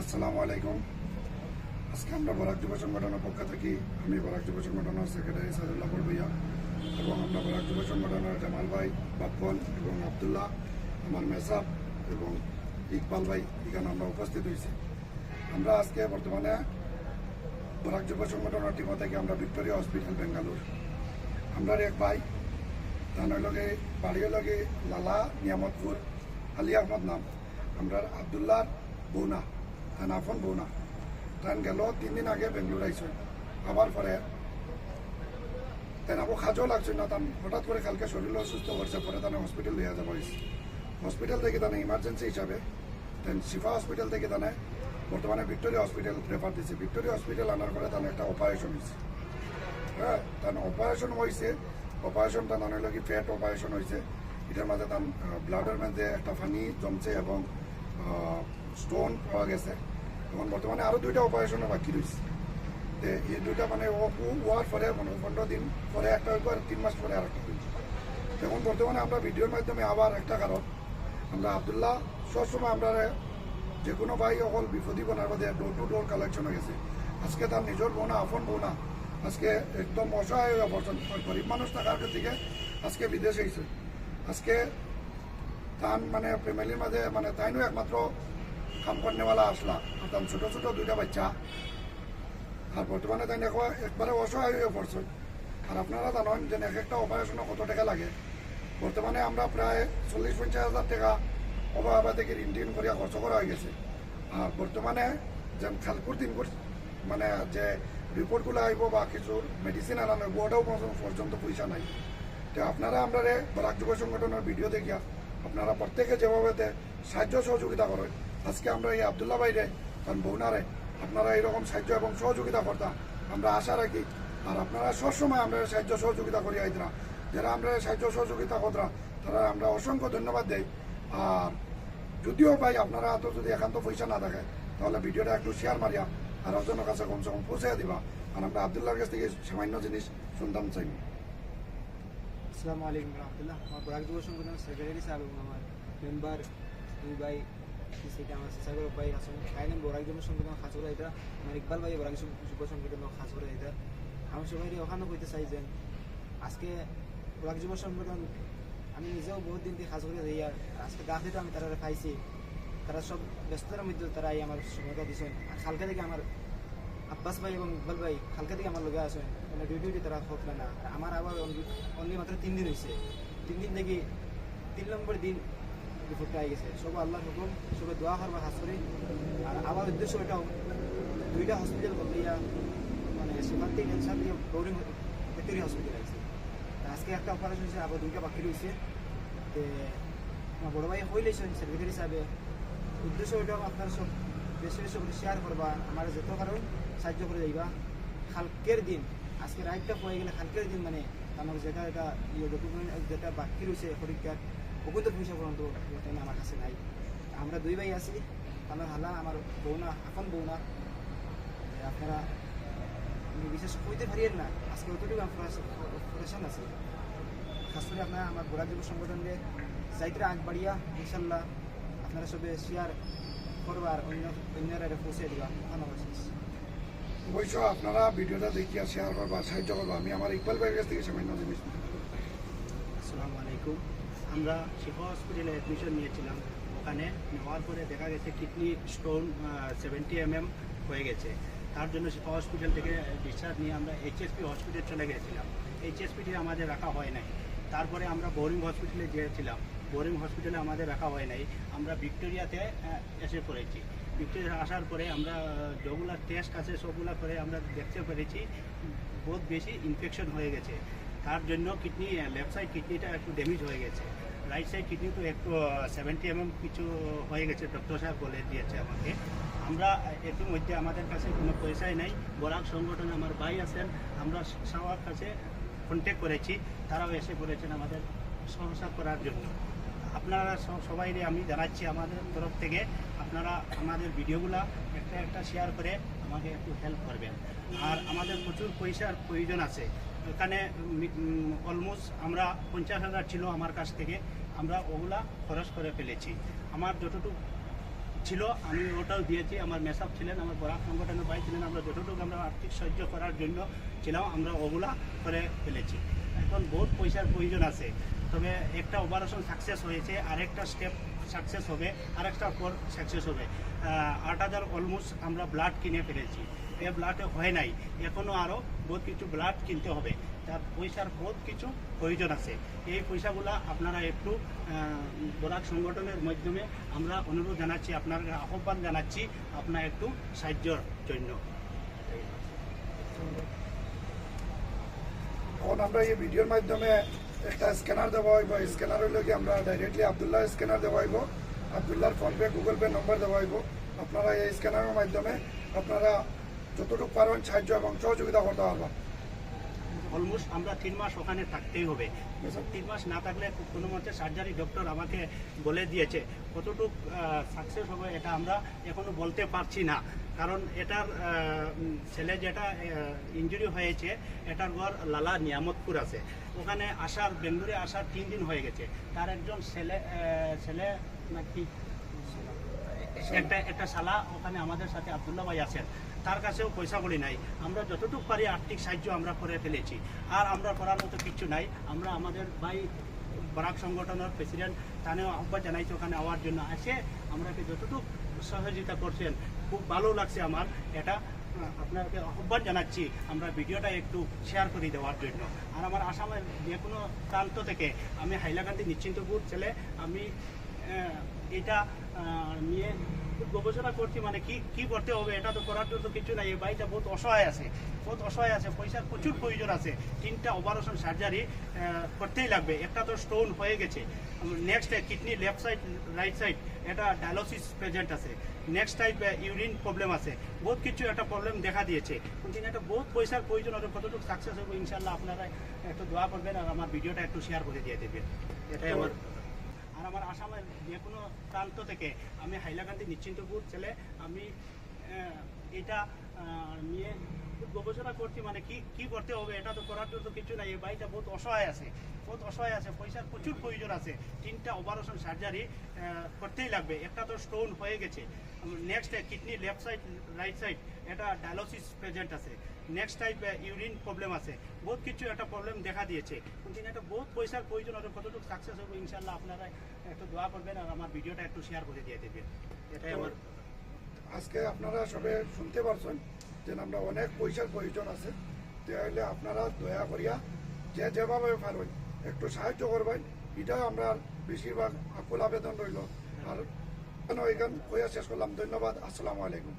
আসসালামু আলাইকুম। আজকে আমরা বরাক যুব সংগঠনের পক্ষ থেকে, আমি বরাক যুব সংগঠনের সেক্রেটারি সাদুল্লাহ ভইয়া এবং আমরা বরাক যুব সংগঠনের জামাল ভাই বাপ্পল এবং আবদুল্লাহ, আমার মেসাব এবং ইকবাল ভাই, এখানে আমরা উপস্থিত হয়েছি। আমরা আজকে বর্তমানে বরাক যুব সংগঠনের টিম থেকে আমরা ভিক্টোরিয়া হসপিটাল, বেঙ্গালুর। আমরা এক ভাই, তার লগে বাড়ির লগে লালা নিয়ামতপুর, আলী আহমদ নাম। আমরা আবদুল্লাহ বৌনা তান আফন বৌনা। তান গেল তিন দিন আগে বেঙ্গলোর আইসে আবার পরে তাই আবু খাজও লাগছে না, তান হঠাৎ করে কালকে শরীর অসুস্থ করছে, পরে তানে হসপিটাল লিয়ে যাব হসপিটাল থেকে তানে ইমার্জেন্সি হিসাবে দেন শিফা হসপিটাল থেকে তানে বর্তমানে ভিক্টোরিয়া হসপিটাল রেফার দিছে। ভিক্টোরিয়া হসপিটাল আনার পরে তানে একটা অপারেশন হয়েছে হ্যাঁ তার অপারেশন হয়েছে অপারেশন তার নানা লাগি ফ্যাট অপারেশন হয়েছে এটার মাঝে তার ব্লাডের মধ্যে একটা ফানি জমছে এবং স্টোন পাওয়া গেছে। এখন বর্তমানে আরও দুইটা অপারেশনও বাকি রয়েছে। এই দুইটা মানে হওয়ার পরে মানে পনেরো দিন পরে একটা হইব আর তিন মাস পরে আর একটা হইব এখন বর্তমানে আমরা ভিডিওর মাধ্যমে আবার একটা কারণ। আমরা আবদুল্লাহ, সবসময় আমরা যে কোনো ভাই অকল বিপদী বনার বাদে ডোর টু ডোর কালেকশন হয়ে গেছে। আজকে তার নিজের বোনা আপন বোনা আজকে একদম অসহায় হয়ে গরিব মানুষ থাকার থেকে আজকে বিদেশে গেছে আজকে তান মানে ফ্যামিলির মাঝে মানে তাইনও একমাত্র কাম করেনেওয়ালা আসলা তার ছোট ছোট দুইটা বাচ্চা। আর বর্তমানে তাই দেখো একবারে অসহায় হয়ে পড়ছে আর আপনারা জানেন যে এক একটা অপারেশনে কত টাকা লাগে। বর্তমানে আমরা প্রায় চল্লিশ পঞ্চাশ হাজার টাকা অভাবা থেকে ঋণ টিন করিয়া খরচ করা হয়ে গেছে। আর বর্তমানে যে খালপুর দিন মানে যে রিপোর্টগুলো আইব বা কিছু মেডিসিন আনানো ওটাও পর্যন্ত- পয়সা নাই। তো আপনারা আমরা বরাক যুব সংগঠনের ভিডিও দেখিয়া, আপনারা প্রত্যেকে যেভাবে সাহায্য সহযোগিতা করেন আজকে আমরা এই আবদুল্লাহ ভাইরে কারণ বৌনারে, আপনারা এইরকম সাহায্য এবং সহযোগিতা করতাম আমরা আশা রাখি, আর আপনারা সবসময় আমরা সাহায্য সহযোগিতা করি আইতরা যারা আমরা সাহায্য সহযোগিতা করতরা তারা আমরা অসংখ্য ধন্যবাদ দেই। আর যদিও ভাই আপনারা তো যদি একান্ত পয়সা না থাকে তাহলে ভিডিওটা একটু শেয়ার মারিয়া, আর একজনের কাছে কমসে কম পৌঁছে দিবা। আর আমরা আবদুল্লাহর কাছ থেকে সামান্য জিনিস শুনতাম চাই। আসসালামু আলাইকুম রহমতুল্লাহ। আমার বরাক সংগঠনের সেক্রেটারি সাহেব এবং আমার মেম্বার দুই ভাই আমার সাগর ভাই আসুন কাহিনী বরাক এটা আমার ইকবাল ভাই বরাক যুব সংগঠন এটা আমি সবাই ওখানে কইতে চাই যে আজকে বরাক যুব সংগঠন আমি নিজেও বহুত দিন থেকে খাস করে আজকে গা আমি তারা পাইছি। তারা সব ব্যস্ততার মধ্যে তারা এই আমার সময়টা দিছেন আর কালকে থেকে আমার আব্বাস ভাই এবং ইকবাল ভাই কালকে থেকে আমার লগে আছে। মানে ডিউটি তারা হোক না আমার আবার অনলি মাত্র তিন দিন হয়েছে তিন দিন থেকে তিন নম্বর দিন রিপোর্টটা আই গেছে। সব আল্লাহ হুকুম, সবে দোয়া করবা হাস করি। আর আমার উদ্দেশ্য এটাও দুইটা হসপিটাল বদলিয়া মানে সেখান ক্যান্সার দিয়ে গৌরী ভেটেরি হসপিটাল আছে। আজকে একটা অপারেশন হয়েছে, আবার দুইটা বাকি রয়েছে। তে আমার বড় ভাই হইলেছেন সেক্রেটারি সাহেবে, উদ্দেশ্য ওইটাও আপনারা সব বেশি করে শেয়ার করবা, আমার যত কারণ সাহায্য করে যাইবা। কালকের দিন, আজকে রাইটটা পড়ে গেলে কালকের দিন মানে আমার যেটা এটা ইয়ে ডকুমেন্ট যেটা বাকি রয়েছে পরীক্ষার ওগুলো তো পয়সা পর্যন্ত আমার কাছে নাই। আমরা দুই ভাই আছি আমার হালা আমার বৌনা এখন বৌনা আপনারা আমি বিশেষ কইতে পারিয়েন না আজকে অতটুকু অপারেশন আছে। খাস করে আপনারা আমার গোড়া যুব সংগঠনকে যাইতে আগ বাড়িয়া ইনশাল্লাহ আপনারা সবে শেয়ার করবার অন্য অন্যরা পৌঁছে দিবা। ধন্যবাদ অবশ্য আপনারা ভিডিওটা দেখিয়া শেয়ার করবা সাহায্য করবা। আমি আমার ইকবাল ভাইয়ের কাছ থেকে সামান্য জিনিস। আসসালামু আলাইকুম। আমরা শিফা হসপিটালে অ্যাডমিশন নিয়েছিলাম। ওখানে নেওয়ার পরে দেখা গেছে কিডনি স্টোন সেভেন্টি এমএম হয়ে গেছে। তার জন্য শিফা হসপিটাল থেকে ডিসচার্জ নিয়ে আমরা এইচএসপি হসপিটাল চলে গেছিলাম। এইচএসপিটি আমাদের রাখা হয় নাই। তারপরে আমরা বোরিং হসপিটালে গিয়েছিলাম। বোরিং হসপিটালে আমাদের রাখা হয় নাই। আমরা ভিক্টোরিয়াতে এসে পড়েছি। ভিক্টোরিয়া আসার পরে আমরা যেগুলা টেস্ট আছে, সবগুলো করে আমরা দেখতে পেরেছি। বহুত বেশি ইনফেকশন হয়ে গেছে। তার জন্য কিডনি লেফট সাইড কিডনিটা একটু ড্যামেজ হয়ে গেছে। রাইট সাইড কিডনি তো একটু সেভেন্টি এমএম কিছু হয়ে গেছে ডক্টর সাহেব বলে দিয়েছে আমাকে। আমরা এর মধ্যে আমাদের কাছে কোনো পয়সাই নাই। বরাক সংগঠনে আমার ভাই আছেন, আমরা সবার কাছে কন্ট্যাক্ট করেছি। তারাও এসে পড়েছেন আমাদের সংস্থা করার জন্য। আপনারা সবাই আমি জানাচ্ছি আমাদের তরফ থেকে। আপনারা আমাদের ভিডিওগুলা একটা একটা শেয়ার করে আমাকে একটু হেল্প করবেন। আর আমাদের প্রচুর পয়সার প্রয়োজন আছে। এখানে অলমোস্ট আমরা পঞ্চাশ হাজার ছিল আমার কাছ থেকে। আমরা ওগুলা খরচ করে ফেলেছি। আমার যতটুকু ছিল, আমি ওটাও দিয়েছি। আমার মেসাপ ছিলেন, আমার বরাক সংগঠনের ভাই ছিলেন, আমরা যতটুকু আমরা আর্থিক সাহায্য করার জন্য ছিলাম, আমরা ওগুলা করে ফেলেছি। এখন বহুত পয়সার প্রয়োজন আছে। তবে একটা অপারেশন সাকসেস হয়েছে, আরেকটা স্টেপ সাকসেস হবে, আরেকটা পর সাকসেস হবে। আট হাজার অলমোস্ট আমরা ব্লাড কিনে ফেলেছি। এ ব্লাডে হয় নাই। এখনও আরও বহুত কিছু ব্লাড কিনতে হবে। তার পয়সার বহুত কিছু প্রয়োজন আছে। এই পয়সাগুলা আপনারা একটু বরাক সংগঠনের মাধ্যমে আমরা অনুরোধ জানাচ্ছি, আপনার আহ্বান জানাচ্ছি, আপনার একটু সাহায্যর জন্য। এখন আমরা এই ভিডিওর মাধ্যমে একটা স্ক্যানার দেওয়া হইব স্ক্যানার হইলে কি আমরা ডাইরেক্টলি আবদুল্লাহ স্ক্যানার দেওয়া হইব, আবদুল্লাহর ফোনপে গুগল পে নম্বর দেওয়া হইব। আপনারা এই স্ক্যানারের মাধ্যমে আপনারা যতটুকু পারবেন সাহায্য এবং সহযোগিতা করতে পারবেন। অলমোস্ট আমরা তিন মাস ওখানে থাকতেই হবে। তিন মাস না থাকলে কোনো মতে সার্জারি ডক্টর আমাকে বলে দিয়েছে। কতটুক সাকসেস হবে এটা আমরা এখনও বলতে পারছি না। কারণ এটার ছেলে যেটা ইঞ্জুরি হয়েছে, এটার ঘর লালা নিয়ামতপুর আছে। ওখানে আসার বেঙ্গুরে আসার তিন দিন হয়ে গেছে। তার একজন ছেলে ছেলে নাকি, একটা একটা শালা ওখানে আমাদের সাথে আবদুল্লাহ ভাই আছেন। তার কাছেও পয়সা করি নাই। আমরা যতটুকু পারি আর্থিক সাহায্য আমরা করে ফেলেছি। আর আমরা করার মতো কিছু নাই। আমরা আমাদের ভাই বরাক সংগঠনের প্রেসিডেন্ট তানেও আহ্বান জানাইছি ওখানে আওয়ার জন্য। আসে আমরাকে যতটুকু সহযোগিতা করছেন, খুব ভালো লাগছে আমার। এটা আপনাকে আহ্বান জানাচ্ছি আমরা ভিডিওটা একটু শেয়ার করে দেওয়ার জন্য। আর আমার আসামের যে কোনো প্রান্ত থেকে আমি হাইলাকান্দি নিশ্চিন্তপুর ছেলে, আমি এটা নিয়ে গবেষণা করছি মানে কি কি করতে হবে, এটা তো করার জন্য কিছু নাই। এই বাড়িটা বহুত অসহায় আছে, বহুত অসহায় আছে, পয়সার প্রচুর প্রয়োজন আছে। তিনটা অপারেশন সার্জারি করতেই লাগবে। একটা তো স্টোন হয়ে গেছে। Next kidney left side right side এটা ডায়ালিসিস প্রেজেন্ট আছে। নেক্সট টাইপ ইউরিন প্রবলেম আছে। বহুত কিছু একটা প্রবলেম দেখা দিয়েছে। কিন্তু এটা বহুত পয়সার প্রয়োজন হবে কতটুকু সাকসেস হবে ইনশাল্লাহ আপনারা একটু দোয়া করবেন আর আমার ভিডিওটা একটু শেয়ার করে দিয়ে দেবেন। এটাই আমার আর আমার আসামের যে কোনো প্রান্ত থেকে আমি হাইলাকান্দি নিশ্চিন্তপুর ছেলে আমি এটা নিয়ে গবেষণা করছি মানে কি কি করতে হবে, এটা তো করার জন্য কিছু নাই। এই বাড়িটা বহুত অসহায় আছে, বহুত অসহায় আছে, পয়সার প্রচুর প্রয়োজন আছে। তিনটা অপারেশন সার্জারি করতেই লাগবে। একটা তো স্টোন হয়ে গেছে। Next kidney left side right side এটা ডায়ালিসিস প্রেজেন্ট আছে। নেক্সট টাইপ ইউরিন প্রবলেম আছে। বহুত কিছু একটা প্রবলেম দেখা দিয়েছে। কিন্তু এটা বহুত পয়সার প্রয়োজন আছে। কতটুকু সাকসেস হবে ইনশাল্লাহ আপনারা একটু দোয়া করবেন আর আমার ভিডিওটা একটু শেয়ার করে দিয়ে দেবেন। এটাই আমার আজকে আপনারা সবে শুনতে পারছেন। যে আমরা অনেক পয়সার প্রয়োজন আছে, তাহলে আপনারা দয়া করিয়া যে যেভাবে পারবেন একটু সাহায্য করবেন। এটাও আমরা বেশিরভাগ আকুল আবেদন রইল। আর এখান কইয়া শেষ করলাম। ধন্যবাদ। আসসালামু আলাইকুম।